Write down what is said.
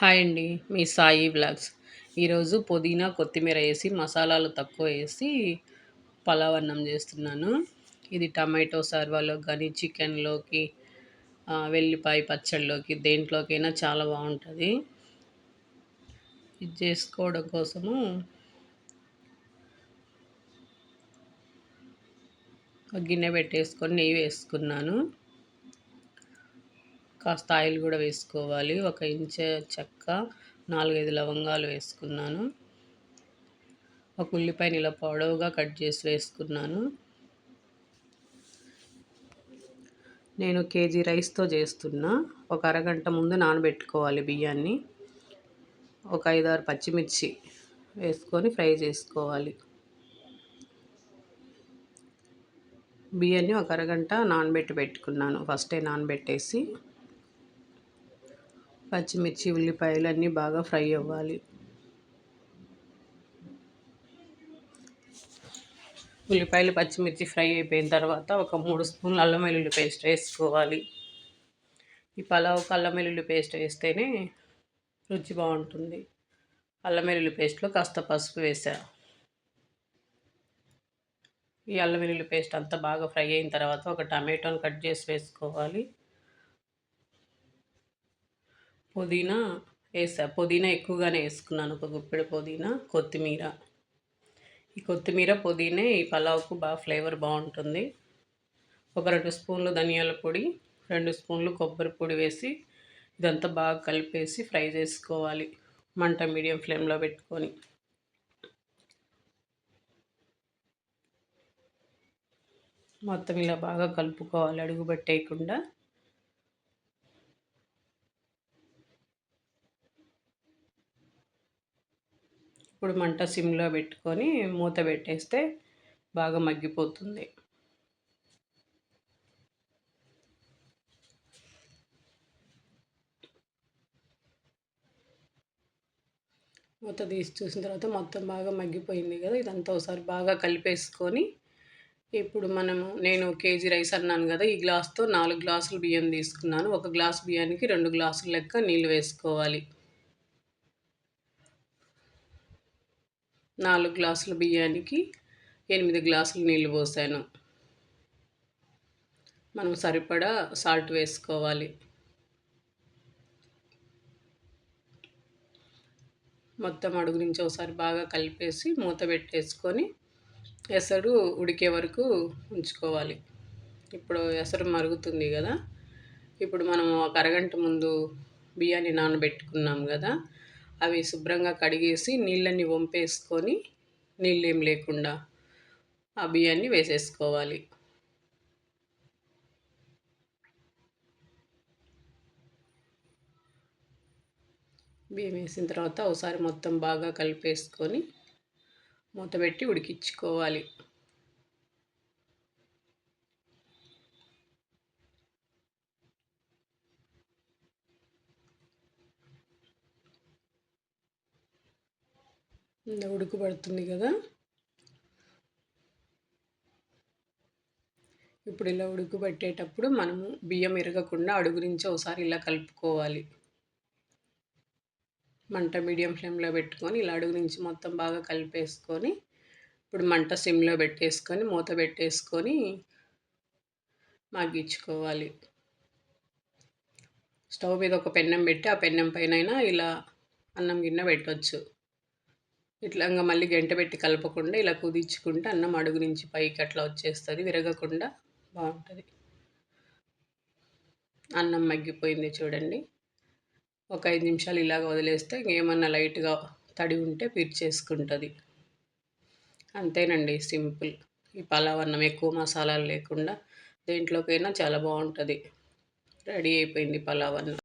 Hi అండి మీ Sai blogs ఈరోజు పుదీనా కొత్తిమీర వేసి మసాలాలు తక్కువ వేసి పలావ్ అన్నం చేస్తున్నాను. ఇది టమాటో సర్వాలో కానీ చికెన్లోకి వెల్లిపాయ పచ్చడిలోకి దేంట్లోకైనా చాలా బాగుంటుంది. ఇది చేసుకోవడం కోసము గిన్నె పెట్టేసుకొని నెయ్యి వేసుకున్నాను. కాస్త ఆయిల్ కూడా వేసుకోవాలి. ఒక ఇంచ చెక్క నాలుగైదు లవంగాలు వేసుకున్నాను. ఒక ఉల్లిపాయని ఇలా పొడవుగా కట్ చేసి వేసుకున్నాను. నేను కేజీ రైస్తో చేస్తున్నా. ఒక అరగంట ముందు నానబెట్టుకోవాలి బియ్యాన్ని. ఒక ఐదారు పచ్చిమిర్చి వేసుకొని ఫ్రై చేసుకోవాలి. బియ్యాన్ని ఒక అరగంట నానబెట్టి పెట్టుకున్నాను. ఫస్టే నానబెట్టేసి పచ్చిమిర్చి ఉల్లిపాయలు అన్నీ బాగా ఫ్రై అవ్వాలి. ఉల్లిపాయలు పచ్చిమిర్చి ఫ్రై అయిపోయిన తర్వాత ఒక మూడు స్పూన్లు అల్లం వెల్లుల్లి పేస్ట్ వేసుకోవాలి. ఈ పలావ్ అల్లం వెల్లుల్లి పేస్ట్ వేస్తేనే రుచి బాగుంటుంది. అల్లం వెల్లుల్లి పేస్ట్లో కాస్త పసుపు వేసా. ఈ అల్లం వెల్లుల్లి పేస్ట్ అంతా బాగా ఫ్రై అయిన తర్వాత ఒక టమాటోని కట్ చేసి వేసుకోవాలి. పుదీనా వేసా. పుదీనా ఎక్కువగానే వేసుకున్నాను. ఒక గుప్పెడు పుదీనా కొత్తిమీర. ఈ కొత్తిమీర పుదీనే ఈ పలావ్కు బాగా ఫ్లేవర్ బాగుంటుంది. ఒక రెండు స్పూన్లు ధనియాల పొడి రెండు స్పూన్లు కొబ్బరి పొడి వేసి ఇదంతా బాగా కలిపేసి ఫ్రై చేసుకోవాలి. మంట మీడియం ఫ్లేమ్లో పెట్టుకొని. మొత్తం ఇలా బాగా కలుపుకోవాలి. అడుగు పెట్టేయకుండా. ఇప్పుడు మంట సిమ్లో పెట్టుకొని మూత పెట్టేస్తే బాగా మగ్గిపోతుంది. మూత తీసి చూసిన తర్వాత మొత్తం బాగా మగ్గిపోయింది కదా ఇదంతా ఒకసారి బాగా కలిపేసుకొని ఇప్పుడు మనము నేను కేజీ రైస్ అన్నాను కదా ఈ గ్లాస్తో నాలుగు గ్లాసులు బియ్యం తీసుకున్నాను. ఒక గ్లాస్ బియ్యానికి రెండు గ్లాసులు లెక్క నీళ్ళు వేసుకోవాలి. నాలుగు గ్లాసుల బియ్యానికి ఎనిమిది గ్లాసులు నీళ్ళు పోసాను. మనం సరిపడా సాల్ట్ వేసుకోవాలి. మొత్తం అడుగు నుంచి ఒకసారి బాగా కలిపేసి మూత పెట్టేసుకొని ఎసరు ఉడికే వరకు ఉంచుకోవాలి. ఇప్పుడు ఎసరు మరుగుతుంది కదా. ఇప్పుడు మనం ఒక అరగంట ముందు బియ్యాన్ని నానబెట్టుకున్నాం కదా. అవి శుభ్రంగా కడిగేసి నీళ్ళని వంపేసుకొని నీళ్ళేం లేకుండా ఆ బియ్యాన్ని వేసేసుకోవాలి. బియ్యం వేసిన తర్వాత ఒకసారి మొత్తం బాగా కలిపేసుకొని మూత పెట్టి ఉడికించుకోవాలి. ఉడుకుపడుతుంది కదా. ఇప్పుడు ఇలా ఉడుకుపట్టేటప్పుడు మనము బియ్యం ఇరగకుండా అడుగు నుంచి ఒకసారి ఇలా కలుపుకోవాలి. మంట మీడియం ఫ్లేమ్లో పెట్టుకొని ఇలా అడుగు నుంచి మొత్తం బాగా కలిపేసుకొని ఇప్పుడు మంట సిమ్లో పెట్టేసుకొని మూత పెట్టేసుకొని మగ్గించుకోవాలి. స్టవ్ మీద ఒక పెన్నం పెట్టి ఆ పెన్నం పైన ఇలా అన్నం గిన్నె పెట్టవచ్చు ఇట్లా ఇంకా మళ్ళీ గంట పెట్టి కలపకుండా ఇలా కుదించుకుంటే అన్నం అడుగు నుంచి పైకి అట్లా వచ్చేస్తుంది విరగకుండా బాగుంటుంది. అన్నం మగ్గిపోయింది చూడండి. ఒక ఐదు నిమిషాలు ఇలాగ వదిలేస్తే ఇంకేమన్నా లైట్గా తడి ఉంటే పిర్చేసుకుంటుంది అంతేనండి సింపుల్. ఈ పలావ్ అన్నం ఎక్కువ మసాలాలు లేకుండా దేంట్లోకైనా చాలా బాగుంటుంది. రెడీ అయిపోయింది పలావ్ అన్నం.